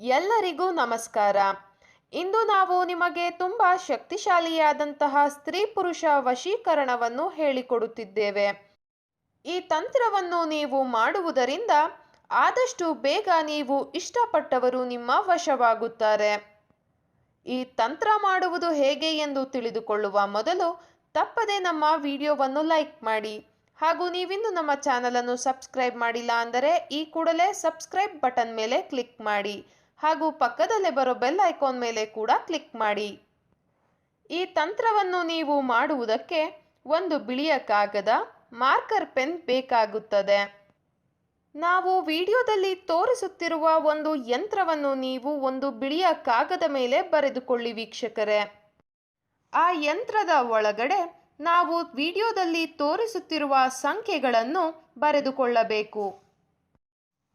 ಎಲ್ಲರಿಗೂ ನಮಸ್ಕಾರ. ಇಂದು ನಾವು ನಿಮಗೆ ತುಂಬ ಶಕ್ತಿಶಾಲಿಯಾದಂತಹ ಸ್ತ್ರೀ ಪುರುಷ ವಶೀಕರಣವನ್ನು ಹೇಳಿಕೊಡುತ್ತಿದ್ದೇವೆ. ಈ ತಂತ್ರವನ್ನು ನೀವು ಮಾಡುವುದರಿಂದ ಆದಷ್ಟು ಬೇಗ ನೀವು ಇಷ್ಟಪಟ್ಟವರು ನಿಮ್ಮ ವಶವಾಗುತ್ತಾರೆ. ಈ ತಂತ್ರ ಮಾಡುವುದು ಹೇಗೆ ಎಂದು ತಿಳಿದುಕೊಳ್ಳುವ ಮೊದಲು ತಪ್ಪದೆ ನಮ್ಮ ವಿಡಿಯೋವನ್ನು ಲೈಕ್ ಮಾಡಿ. ಹಾಗೂ ನೀವಿನ್ನು ನಮ್ಮ ಚಾನಲನ್ನು ಸಬ್ಸ್ಕ್ರೈಬ್ ಮಾಡಿಲ್ಲ ಅಂದರೆ ಈ ಕೂಡಲೇ ಸಬ್ಸ್ಕ್ರೈಬ್ ಬಟನ್ ಮೇಲೆ ಕ್ಲಿಕ್ ಮಾಡಿ. ಹಾಗೂ ಪಕ್ಕದಲ್ಲೇ ಬರೋ ಬೆಲ್ ಐಕಾನ್ ಮೇಲೆ ಕೂಡ ಕ್ಲಿಕ್ ಮಾಡಿ. ಈ ತಂತ್ರವನ್ನು ನೀವು ಮಾಡುವುದಕ್ಕೆ ಒಂದು ಬಿಳಿಯ ಕಾಗದ ಮಾರ್ಕರ್ ಪೆನ್ ಬೇಕಾಗುತ್ತದೆ. ನಾವು ವಿಡಿಯೋದಲ್ಲಿ ತೋರಿಸುತ್ತಿರುವ ಒಂದು ಯಂತ್ರವನ್ನು ನೀವು ಒಂದು ಬಿಳಿಯ ಕಾಗದ ಮೇಲೆ ಬರೆದುಕೊಳ್ಳಿ ವೀಕ್ಷಕರೇ. ಆ ಯಂತ್ರದ ಒಳಗಡೆ ನಾವು ವಿಡಿಯೋದಲ್ಲಿ ತೋರಿಸುತ್ತಿರುವ ಸಂಖ್ಯೆಗಳನ್ನು ಬರೆದುಕೊಳ್ಳಬೇಕು.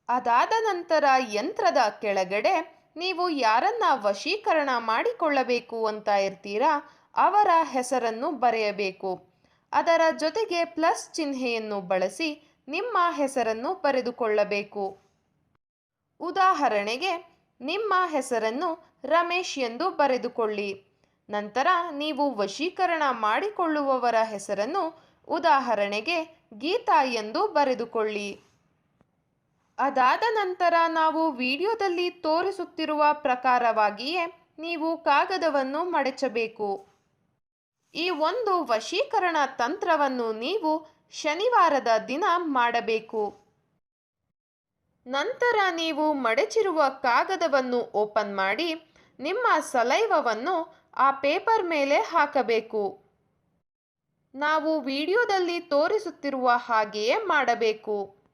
ಅದಾದ ನಂತರ ಯಂತ್ರದ ಕೆಳಗಡೆ ನೀವು ಯಾರನ್ನ ವಶೀಕರಣ ಮಾಡಿಕೊಳ್ಳಬೇಕು ಅಂತ ಇರ್ತೀರಾ ಅವರ ಹೆಸರನ್ನು ಬರೆಯಬೇಕು. ಅದರ ಜೊತೆಗೆ ಪ್ಲಸ್ ಚಿಹ್ನೆಯನ್ನು ಬಳಸಿ ನಿಮ್ಮ ಹೆಸರನ್ನು ಬರೆದುಕೊಳ್ಳಬೇಕು. ಉದಾಹರಣೆಗೆ, ನಿಮ್ಮ ಹೆಸರನ್ನು ರಮೇಶ್ ಎಂದು ಬರೆದುಕೊಳ್ಳಿ. ನಂತರ ನೀವು ವಶೀಕರಣ ಮಾಡಿಕೊಳ್ಳುವವರ ಹೆಸರನ್ನು ಉದಾಹರಣೆಗೆ ಗೀತಾ ಎಂದು ಬರೆದುಕೊಳ್ಳಿ. ಅದಾದ ನಂತರ ನಾವು ವಿಡಿಯೋದಲ್ಲಿ ತೋರಿಸುತ್ತಿರುವ ಪ್ರಕಾರವಾಗಿಯೇ ನೀವು ಕಾಗದವನ್ನು ಮಡಚಬೇಕು. ಈ ಒಂದು ವಶೀಕರಣ ತಂತ್ರವನ್ನು ನೀವು ಶನಿವಾರದ ದಿನ ಮಾಡಬೇಕು. ನಂತರ ನೀವು ಮಡಚಿರುವ ಕಾಗದವನ್ನು ಓಪನ್ ಮಾಡಿ ನಿಮ್ಮ ಸಲೈವವನ್ನು ಆ ಪೇಪರ್ ಮೇಲೆ ಹಾಕಬೇಕು. ನಾವು ವಿಡಿಯೋದಲ್ಲಿ ತೋರಿಸುತ್ತಿರುವ ಹಾಗೆಯೇ ಮಾಡಬೇಕು.